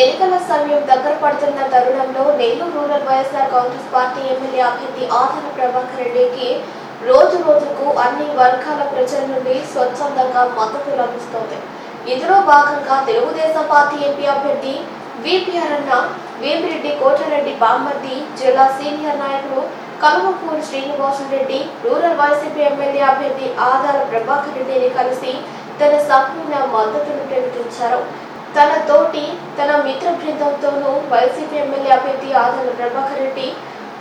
ఎన్నికల సమయం దగ్గర పడుతున్న తరుణంలో Nellore rural YSR Congress party MLA అభ్యర్థి ఆదాల ప్రభాకర్ రెడ్డికి రోజు రోజుకు అన్ని వర్గాల ప్రజల నుండి స్వచ్ఛందంగా మద్దతు లభిస్తోంది. ఇందులో భాగంగా తెలుగుదేశం పార్టీ ఎంపీ అభ్యర్థి విపిఆర్ అన్న వేమిరెడ్డి కోటారెడ్డి బామ్మర్ది జిల్లా సీనియర్ నాయకుడు Kaluvapudi Srinivasa Reddy rural YCP MLA అభ్యర్థి ఆదాల ప్రభాకర్ రెడ్డిని కలిసి తన సంపూర్ణ మద్దతును ప్రకటించారు తన తోటి తన మిత్ర బృందంతోనూ వైసీపీ ఎమ్మెల్యే అభ్యర్థి ఆదాల ప్రభాకర్ రెడ్డి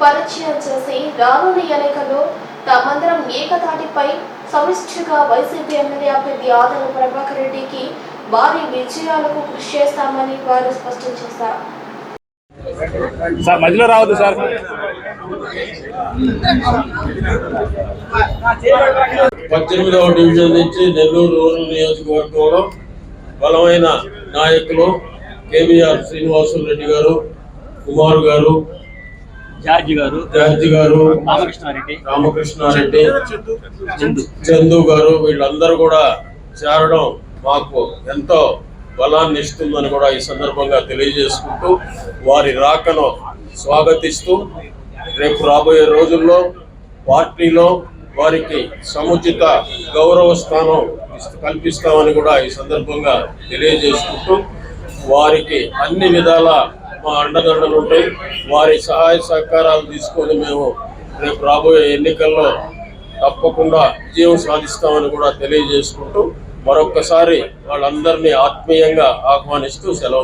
పరిచయం చేసి రానున్న ఎన్నికల్లో తమందరం ఏకతాటిపై సమిష్టిగా వైసీపీ ఎమ్మెల్యే అభ్యర్థి ఆదాల ప్రభాకర్ రెడ్డికి భారీ విజయాలకు కృషి చేస్తామని వారు స్పష్టం చేశారు. సార్ మధ్యలో రావద్దు సార్. పద్దెనిమిదవ డివిజన్ నుంచి నెల్లూరు రూరల్ నియోజకవర్గంలో బలమైన నాయకులు కేవీఆర్ శ్రీనివాసులు రెడ్డి గారు కుమార్ గారు జార్జి గారు జార్జి గారు రామకృష్ణారెడ్డి రామకృష్ణారెడ్డి చందు గారు వీళ్ళందరూ కూడా చేరడం మాకు ఎంతో బలాన్ని ఇస్తుందని కూడా ఈ సందర్భంగా తెలియజేసుకుంటూ వారి రాకను స్వాగతిస్తూ రేపు రాబోయే రోజుల్లో పార్టీలో వారికి సముచిత గౌరవ స్థానం కల్పిస్తామని కూడా ఈ సందర్భంగా తెలియజేసుకుంటూ వారికి అన్ని విధాల మా అండదండలు ఉంటాయి. వారి సహాయ సహకారాలు తీసుకొని మేము రేపు రాబోయే ఎన్నికల్లో తప్పకుండా విజయం సాధిస్తామని కూడా తెలియజేసుకుంటూ మరొక్కసారి వాళ్ళందరినీ ఆత్మీయంగా ఆహ్వానిస్తూ సెలవు